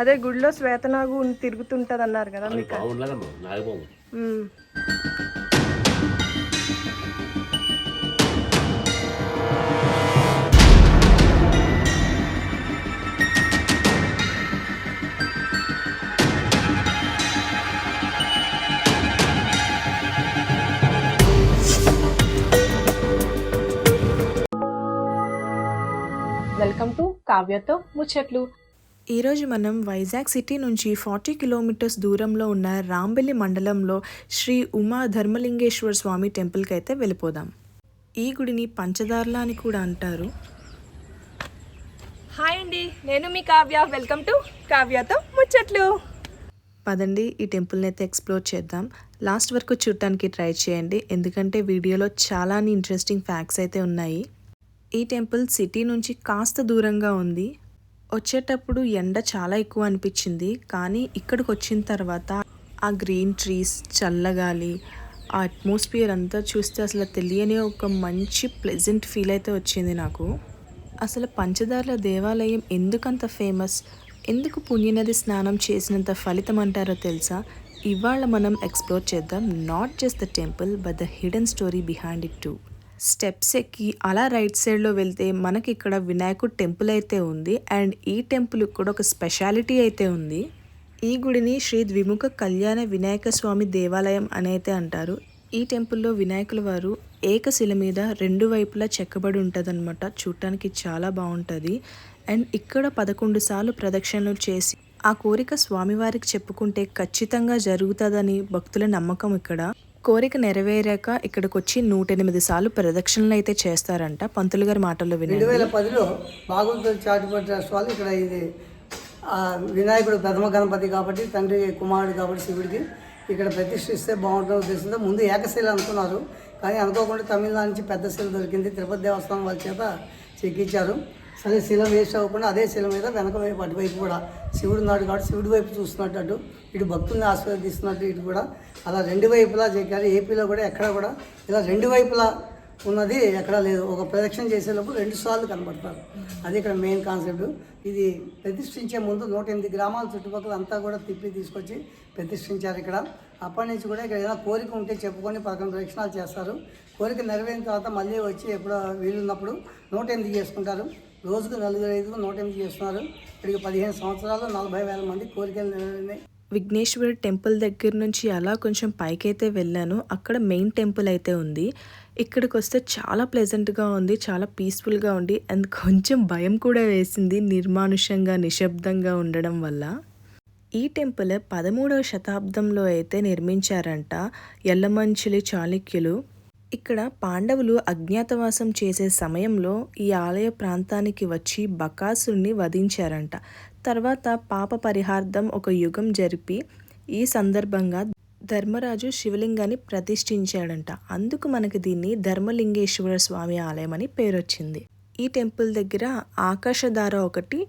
అదే గుడిలో శ్వేతనాగు తిరుగుతుంటది అన్నారు కదా మీకు. వెల్కమ్ టు కావ్యతో ముచ్చట్లు. ఈరోజు మనం వైజాగ్ సిటీ నుంచి ఫార్టీ కిలోమీటర్స్ దూరంలో ఉన్న రాంబెల్లి మండలంలో శ్రీ ఉమా ధర్మలింగేశ్వర స్వామి టెంపుల్కి అయితే వెళ్ళిపోదాం. ఈ గుడిని పంచదార్ల అని కూడా అంటారు. హాయ్ అండి నేను మీ కావ్య. వెల్కమ్ టు కావ్యతో ముచ్చట్లు. పదండి ఈ టెంపుల్ని అయితే ఎక్స్ప్లోర్ చేద్దాం. లాస్ట్ వరకు చూడటానికి ట్రై చేయండి. ఎందుకంటే వీడియోలో చాలా ఇంట్రెస్టింగ్ ఫ్యాక్ట్స్ అయితే ఉన్నాయి. ఈ టెంపుల్ సిటీ నుంచి కాస్త దూరంగా ఉంది. వచ్చేటప్పుడు ఎండ చాలా ఎక్కువ అనిపించింది. కానీ ఇక్కడికి వచ్చిన తర్వాత ఆ గ్రీన్ ట్రీస్ చల్లగాలి ఆ అట్మాస్ఫియర్ అంతా చూస్తే అసలు తెలియని ఒక మంచి ప్లెజెంట్ ఫీల్ అయితే వచ్చింది నాకు. అసలు పంచదార్ల దేవాలయం ఎందుకంత ఫేమస్? ఎందుకు పుణ్యనది స్నానం చేసినంత ఫలితం అంటారో తెలుసా? ఇవాళ మనం ఎక్స్ప్లోర్ చేద్దాం. Not just the temple but the hidden story behind it too. Steps ఎక్కి అలా రైట్ సైడ్లో వెళ్తే మనకి ఇక్కడ వినాయకుడు టెంపుల్ అయితే ఉంది. అండ్ ఈ టెంపుల్ కూడా ఒక స్పెషాలిటీ అయితే ఉంది. ఈ గుడిని శ్రీ ద్విముఖ కళ్యాణ వినాయక స్వామి దేవాలయం అని అయితే అంటారు. ఈ టెంపుల్లో వినాయకుల వారు ఏకశిల మీద రెండు వైపులా చెక్కబడి ఉంటుందన్నమాట. చూడటానికి చాలా బాగుంటుంది. అండ్ ఇక్కడ పదకొండు సార్లు ప్రదక్షిణలు చేసి ఆ కోరిక స్వామివారికి చెప్పుకుంటే ఖచ్చితంగా జరుగుతుందని భక్తుల నమ్మకం ఇక్కడ. కోరిక నెరవేరాక ఇక్కడికి వచ్చి నూట ఎనిమిది సార్లు ప్రదక్షిణలు అయితే చేస్తారంట. పంతులు గారి మాటల్లో రెండు వేల పదిలో భాగవతులు చాటిపట్టి ట్రస్ట్ వాళ్ళు ఇక్కడ ఇది వినాయకుడు ప్రథమ గణపతి కాబట్టి తండ్రి కుమారుడు కాబట్టి శివుడికి ఇక్కడ ప్రతిష్ఠిస్తే బాగుంటుంది ఉద్దేశంతో ముందు ఏకశిల అనుకున్నారు. కానీ అనుకోకుండా తమిళనాడు నుంచి పెద్ద శిల దొరికింది. తిరుపతి దేవస్థానం వాళ్ళ చేత చెక్కించారు సరే శిల వేస్ట్ అవ్వకుండా అదే శిల మీద వెనక వైపు అటువైపు కూడా. శివుడు ఉన్నాడు కాబట్టి శివుడి వైపు చూస్తున్నట్టు అటు ఇటు భక్తుల్ని ఆస్వాదిస్తున్నట్టు ఇటు కూడా. అలా రెండు వైపులా చేయాలి. ఏపీలో కూడా ఎక్కడ కూడా ఇలా రెండు వైపులా ఉన్నది ఎక్కడా లేదు. ఒక ప్రదక్షిణ చేసేటప్పుడు రెండు సార్లు కనబడతారు. అది ఇక్కడ మెయిన్ కాన్సెప్ట్. ఇది ప్రతిష్ఠించే ముందు నూట ఎనిమిది గ్రామాల చుట్టుపక్కల అంతా కూడా తిప్పి తీసుకొచ్చి ప్రతిష్ఠించారు ఇక్కడ. అప్పటి నుంచి కూడా ఇక్కడ ఏదైనా కోరిక ఉంటే చెప్పుకొని పదకొండు ప్రదక్షిణాలు చేస్తారు. కోరిక నెరవేరిన తర్వాత మళ్ళీ వచ్చి ఎప్పుడో వీలున్నప్పుడు నూట ఎనిమిది చేసుకుంటారు. రోజుకు నలుగురు ఐదుగురు నూట ఎనిమిది చేస్తున్నారు. ఇక్కడికి పదిహేను సంవత్సరాలు నలభై వేల మంది కోరికలు నెరవేరినాయి. విఘ్నేశ్వర టెంపుల్ దగ్గర నుంచి అలా కొంచెం పైకైతే వెళ్ళాను. అక్కడ మెయిన్ టెంపుల్ అయితే ఉంది. ఇక్కడికి వస్తే చాలా ప్లెజెంట్గా ఉంది చాలా పీస్ఫుల్గా ఉంది. అండ్ కొంచెం భయం కూడా వేసింది నిర్మానుషంగా నిశ్శబ్దంగా ఉండడం వల్ల. ఈ టెంపుల్ పదమూడవ శతాబ్దంలో అయితే నిర్మించారంట ఎల్లమంచిలి చాళుక్యులు. ఇక్కడ పాండవులు అజ్ఞాతవాసం చేసే సమయంలో ఈ ఆలయ ప్రాంతానికి వచ్చి బకాసుని వధించారంట. తర్వాత పాప పరిహార్థం ఒక యుగం జరిపి ఈ సందర్భంగా ధర్మరాజు శివలింగాన్ని ప్రతిష్ఠించాడంట. అందుకు మనకి దీన్ని ధర్మలింగేశ్వర స్వామి ఆలయం అని పేరొచ్చింది. ఈ టెంపుల్ దగ్గర ఆకాశధార ఒకటి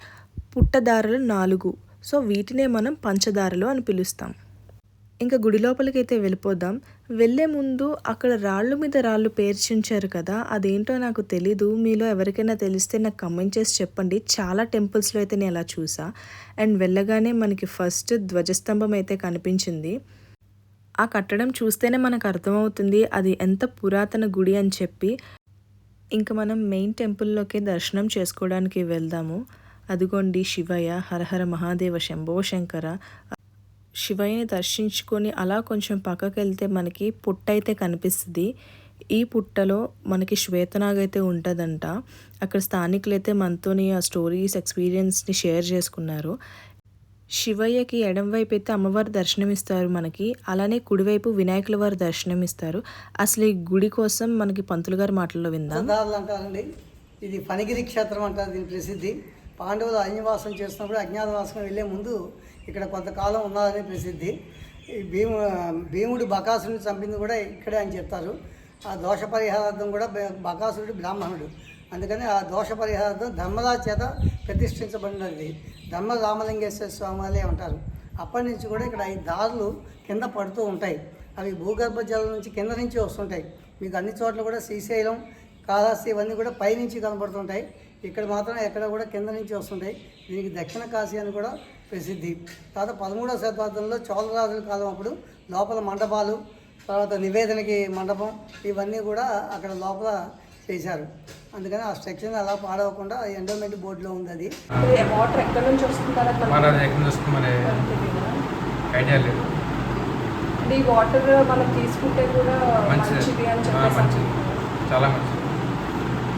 పుట్టదారలు నాలుగు. సో వీటినే మనం పంచదారలు అని పిలుస్తాం. ఇంకా గుడి లోపలికి అయితే వెళ్ళిపోదాం. వెళ్ళే ముందు అక్కడ రాళ్ళు మీద రాళ్ళు పేర్చించారు కదా అదేంటో నాకు తెలీదు. మీలో ఎవరికైనా తెలిస్తే నాకు కమెంట్ చేసి చెప్పండి. చాలా టెంపుల్స్లో అయితే నేను అలా చూసా. అండ్ వెళ్ళగానే మనకి ఫస్ట్ ధ్వజస్తంభం అయితే కనిపించింది. ఆ కట్టడం చూస్తేనే మనకు అర్థమవుతుంది అది ఎంత పురాతన గుడి అని చెప్పి. ఇంకా మనం మెయిన్ టెంపుల్లోకి దర్శనం చేసుకోవడానికి వెళ్దాము. అదిగోండి శివయ్య హరహర మహాదేవ శంభో శంకర. శివయ్యని దర్శించుకొని అలా కొంచెం పక్కకి వెళ్తే మనకి పుట్ట అయితే కనిపిస్తుంది. ఈ పుట్టలో మనకి శ్వేతనాగ్ అయితే ఉంటుందంట. అక్కడ స్థానికులు అయితే మనతోని ఆ స్టోరీస్ ఎక్స్పీరియన్స్ని షేర్ చేసుకున్నారు. శివయ్యకి ఎడం వైపు అయితే అమ్మవారు దర్శనమిస్తారు మనకి. అలానే కుడివైపు వినాయకుల వారు దర్శనమిస్తారు. అసలు ఈ గుడి కోసం మనకి పంతులు గారి మాటల్లో విందాం. అంటారండి ఇది పనిగిరి క్షేత్రం అంటారు దీని ప్రసిద్ధి. పాండవులు అన్యవాసం చేస్తున్నప్పుడు అజ్ఞాతవాసం వెళ్ళే ముందు ఇక్కడ కొంతకాలం ఉన్నారని ప్రసిద్ధి. భీము భీముడు బకాసురుని చంపింది కూడా ఇక్కడే అని చెప్తారు. ఆ దోష పరిహారార్థం కూడా బకాసురుడు బ్రాహ్మణుడు. అందుకని ఆ దోష పరిహారార్థం ధర్మరాజు చేత ప్రతిష్ఠించబడినది. ధర్మ రామలింగేశ్వర స్వామి వారే అంటారు. అప్పటి నుంచి కూడా ఇక్కడ ఈ దారులు కింద పడుతూ ఉంటాయి. అవి భూగర్భ జలం నుంచి కింద నుంచి వస్తుంటాయి. మీకు అన్ని చోట్ల కూడా శ్రీశైలం కాళహస్తి ఇవన్నీ కూడా పైనుంచి కనబడుతుంటాయి. ఇక్కడ మాత్రం ఎక్కడ కూడా కింద నుంచి వస్తుంటాయి. దీనికి దక్షిణ కాశీ అని కూడా ప్రసిద్ధి. తర్వాత పదమూడవ శతాబ్దంలో చోళరాజుల కాలం అప్పుడు లోపల మండపాలు తర్వాత నివేదనకి మండపం ఇవన్నీ కూడా అక్కడ లోపల చేశారు. అందుకని ఆ స్ట్రక్చర్ అలా పాడవకుండా ఎండోమెంట్ బోర్డులో ఉంది అది. వాటర్ ఎక్కడ నుంచి వస్తుంటారో వస్తుంది ఈ వాటర్ మనం తీసుకుంటే కూడా మంచిది. అని చెప్పేసి మంచిది. చాలా మంచిది.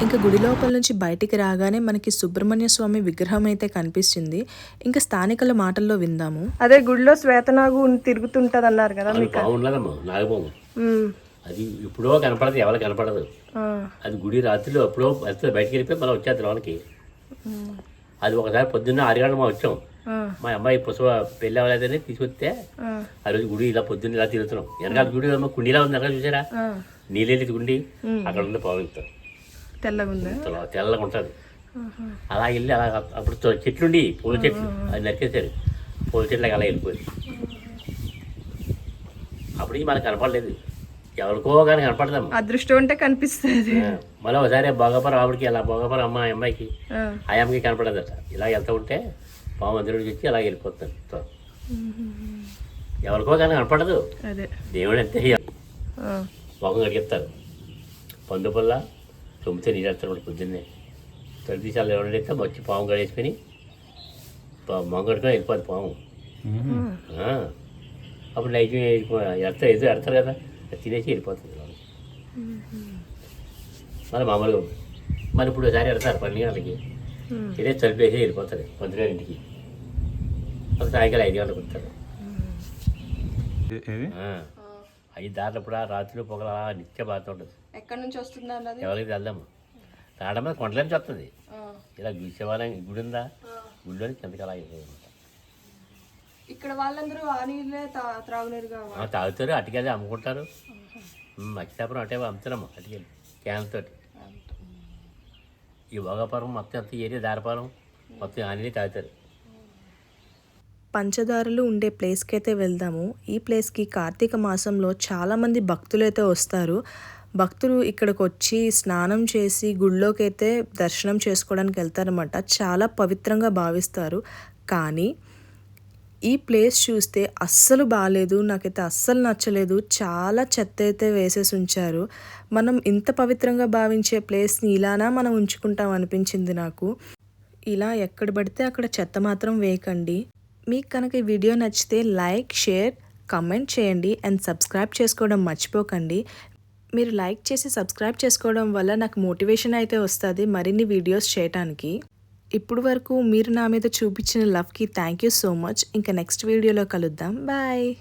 ఇంకా గుడి లోపల నుంచి బయటికి రాగానే మనకి సుబ్రహ్మణ్య స్వామి విగ్రహం అయితే కనిపిస్తుంది. ఇంకా స్థానికుల మాటల్లో విందాము. అదే గుడిలో శ్వేతనాగు తిరుగుతుంటది అన్నారు కదా మ్మ్. అది ఎప్పుడో కనపడదు ఎవరు కనపడదు. ఆ. అది గుడి రాత్రిలో ఎప్పుడో వెళ్తుంది బయటికి వెళ్ళిపోయి మళ్ళీ వచ్చేది లోనికి. అది ఒకసారి పొద్దున్న ఆరు గంటలు మా వచ్చాం. మా అమ్మాయి పుష్ప పెళ్ళి అవ్వలేదని తీసుకొస్తే ఆ. రోజు గుడి ఇలా పొద్దున్న ఇలా తిరుగుతున్నాం. వెనకాల గుడి కుండీలా ఉంది వెనకాల చూసారా? ఆ. నీళ్ళెళ్ళి గుండి. అక్కడ ఉంది పవిత్రం తెల్లగా ఉందా తెల్లగా ఉంటుంది. అలా వెళ్ళి అలా అప్పుడు చెట్లుండి పూల చెట్లు అది నరికేశారు. పూల చెట్లకి అలా వెళ్ళిపోయింది అప్పుడు మనకు కనపడలేదు. ఎవరికో కానీ కనపడదాం. అదృష్టం ఉంటే కనిపిస్తుంది. మళ్ళీ ఒకసారి భోగపురం ఆవిడకి అలా భోగపురం అమ్మ అమ్మాయికి ఆ. అమ్మకి కనపడదట. ఇలా వెళ్తూ ఉంటే పాము అందులోకి వచ్చి అలా వెళ్ళిపోతాను ఎవరికో కానీ కనపడదు. దేవుడు అంతే. ఆ. మొఖం కడిగిస్తారు. పండు పుల్ల తొమ్మితే నీళ్ళు వేస్తారు పొద్దున్నే. తీసాలు ఎవరైతే వచ్చి పాము కడేసుకొని కడుకొని వెళ్ళిపోద్ది పాము. అప్పుడు నైట్ ఎడతా ఏదో ఎడతారు కదా అది తినేసి వెళ్ళిపోతుంది. మరి మామూలుగా మరి ఇప్పుడు ఒకసారి ఎడతారు పన్నెండు గంటలకి. తినేసి తలిపేసి వెళ్ళిపోతారు పొద్దున ఇంటికి. ఒక సాయంకాలం ఐదు గంటలకు వస్తారు. ఐదు దారిలో ఆ రాత్రిలో పొగల నిత్య బాధ ఉంటుంది. ఎక్కడి నుంచి వస్తుంది అన్నది? ఎవరికి వెళ్దాము రావడం మీద కొండల నుంచి వస్తుంది. ఇలా శివాలయం గుడి ఉందా? గుడిలోని కిందకి అలా ఇక్కడ వాళ్ళందరూ ఆ నీళ్ళే తా- త్రాగునీరు కావాలి ఆ, తాగుతారు అటుకెళ్ళి అమ్ముకుంటారు. మత్స్యాపురం అటే అమ్ముతారమ్మ అటుకెళ్ళి క్యాన్ తోటి. ఈ భోగాపురం మొత్తం అంత ఏరియా దారపురం మొత్తం ఆ నీళ్ళు తాగుతారు. పంచదారలు ఉండే ప్లేస్కి అయితే వెళ్దాము. ఈ ప్లేస్కి కార్తీక మాసంలో చాలామంది భక్తులు అయితే వస్తారు. భక్తులు ఇక్కడికి వచ్చి స్నానం చేసి గుళ్ళోకి అయితే దర్శనం చేసుకోవడానికి వెళ్తారనమాట చాలా పవిత్రంగా భావిస్తారు. కానీ ఈ ప్లేస్ చూస్తే అస్సలు బాగాలేదు నాకైతే అస్సలు నచ్చలేదు. చాలా చెత్త అయితే వేసేసి ఉంచారు. మనం ఇంత పవిత్రంగా భావించే ప్లేస్ని ఇలానా మనం ఉంచుకుంటాం అనిపించింది నాకు. ఇలా ఎక్కడ పడితే అక్కడ చెత్త మాత్రం వేయకండి. మీకు కనుక ఈ వీడియో నచ్చితే లైక్ షేర్ కమెంట్ చేయండి. అండ్ సబ్స్క్రైబ్ చేసుకోవడం మర్చిపోకండి. మీరు లైక్ చేసి సబ్స్క్రైబ్ చేసుకోవడం వల్ల నాకు మోటివేషన్ అయితే వస్తుంది మరిన్ని వీడియోస్ చేయటానికి. ఇప్పుడు వరకు మీరు నా మీద చూపించిన లవ్కి థ్యాంక్ యూ సో మచ్. ఇంకా నెక్స్ట్ వీడియోలో కలుద్దాం. బాయ్.